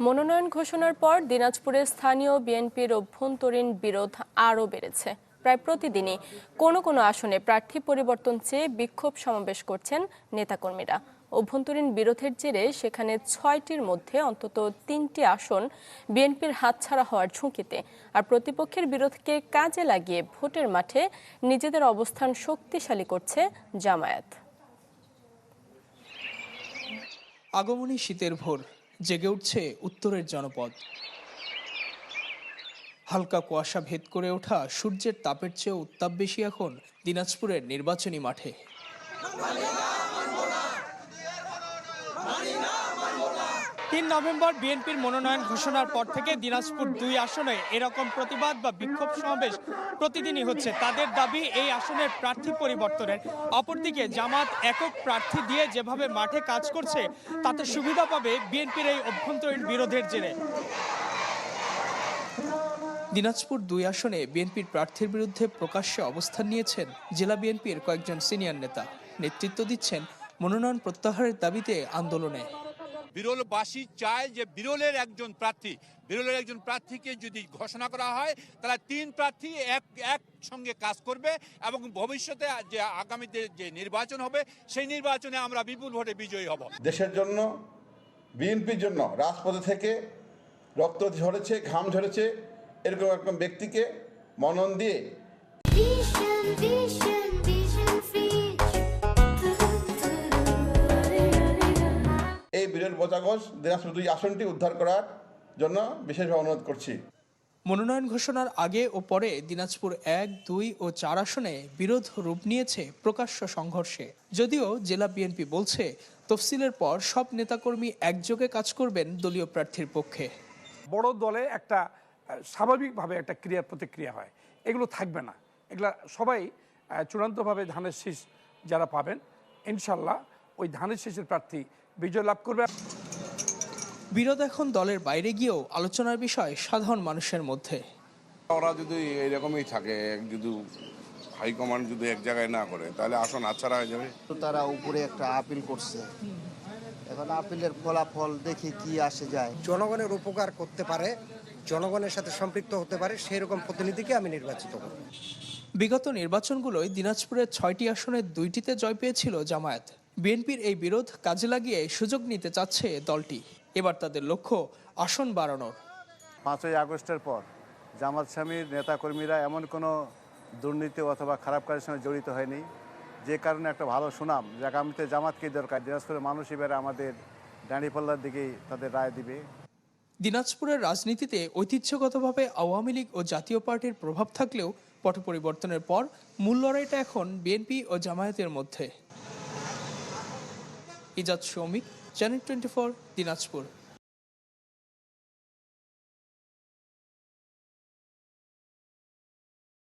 মনোনয়ন ঘোষণার পর দিনাজপুরে স্থানীয় বিএনপির অভ্যন্তরীণ বিরোধ আরও বেড়েছে। প্রায় প্রতিদিনই কোনো কোনো আসনে প্রার্থী পরিবর্তন চেয়ে বিক্ষোভ সমাবেশ করছেন নেতাকর্মীরা। অভ্যন্তরীণ বিরোধের জেরে সেখানে ছয়টির মধ্যে অন্তত তিনটি আসন বিএনপির হাতছাড়া হওয়ার ঝুঁকিতে। আর প্রতিপক্ষের বিরোধকে কাজে লাগিয়ে ভোটের মাঠে নিজেদের অবস্থান শক্তিশালী করছে জামায়াত। আগমনী শীতের ভোর। জেগে উঠছে উত্তরের জনপদ। হালকা কুয়াশা ভেদ করে ওঠা সূর্যের তাপের চেয়ে উত্তাপ বেশি এখন দিনাজপুরের নির্বাচনী মাঠে। তিন নভেম্বর বিএনপির মনোনয়ন ঘোষণার পর থেকে দিনাজপুর দুই আসনে এরকম প্রতিবাদ বা বিক্ষোভ সমাবেশ প্রতিদিনই হচ্ছে। তাদের দাবি, এই আসনের প্রার্থী পরিবর্তনের। অপরদিকে জামাত একক প্রার্থী দিয়ে যেভাবে মাঠে কাজ করছে, তাতে সুবিধা পাবে বিএনপির এই অভ্যন্তরীণ বিরোধের জেরে। দিনাজপুর দুই আসনে বিএনপির প্রার্থীর বিরুদ্ধে প্রকাশ্যে অবস্থান নিয়েছেন জেলা বিএনপির কয়েকজন সিনিয়র নেতা। নেতৃত্ব দিচ্ছেন মনোনয়ন প্রত্যাহারের দাবিতে আন্দোলনে। বিরলবাসী চায় যে বিরলের একজন প্রার্থী বিরলের একজন প্রার্থীকে যদি ঘোষণা করা হয় তাহলে তিন প্রার্থী এক এক সঙ্গে কাজ করবে এবং ভবিষ্যতে যে আগামীতে যে নির্বাচন হবে সেই নির্বাচনে আমরা বিপুল ভোটে বিজয়ী হব। দেশের জন্য বিএনপির জন্য রাজপথে থেকে রক্ত ঝরেছে ঘাম ঝরেছে এরকম একজন ব্যক্তিকে মনন দিয়ে বিরল দিনাজপুর দুই আসনটি উদ্ধার করার জন্য বিশেষভাবে অনুরোধ করছি। মনোনয়ন ঘোষণার আগে ও পরে দিনাজপুর এক দুই ও চার আসনে বিরোধ রূপ নিয়েছে প্রকাশ্য সংঘর্ষে। যদিও জেলা বিএনপি বলছে তফসিলের পর সব নেতাকর্মী একযোগে কাজ করবেন দলীয় প্রার্থীর পক্ষে। বড় দলে একটা স্বাভাবিকভাবে একটা ক্রিয়া প্রতিক্রিয়া হয়। এগুলো থাকবে না। এগুলা সবাই চূড়ান্তভাবে ধানের শীষ যারা পাবেন ইনশাল্লাহ ওই ধানের শীষের প্রার্থী বিজয় লাভ করবে। বিরোধ এখন দলের বাইরে গিয়েও আলোচনার বিষয় সাধারণ মানুষের মধ্যে। ওরা যদি এরকমই থাকে যদি হাইকমান্ড যদি এক জায়গায় না করে তাহলে আসন আচ্ছাড়া হয়ে যাবে। তো তারা উপরে একটা আপিল করছে। এখন আপিলের ফলাফল দেখি কি আসে যায়। জনগণের উপকার করতে পারে জনগণের সাথে সম্পৃক্ত হতে পারে সেই রকম প্রতিনিধিকে আমি নির্বাচিত করব। বিগত নির্বাচনগুলোয় দিনাজপুরের ছয়টি আসনের দুইটিতে জয় পেয়েছিল জামায়াত। বিএনপির এই বিরোধ কাজে লাগিয়ে সুযোগ নিতে চাচ্ছে দলটি। এবার তাদের লক্ষ্য আসন বাড়ানোর। পাঁচই আগস্টের পর জামাত স্বামীর নেতাকর্মীরা এমন কোনো দুর্নীতি অথবা খারাপ কাজের সঙ্গে জড়িত হয়নি। যে কারণে একটা ভালো সুনাম যে আগামীতে জামাতকেই দরকার। দিনাজপুরের মানুষ এবারে আমাদের দাঁড়িপাল্লার দিকেই তাদের রায় দিবে। দিনাজপুরের রাজনীতিতে ঐতিহ্যগতভাবে আওয়ামী লীগ ও জাতীয় পার্টির প্রভাব থাকলেও পট পরিবর্তনের পর মূল লড়াইটা এখন বিএনপি ও জামায়াতের মধ্যে। Ejaz Shoumik channel twenty four Dinajpur.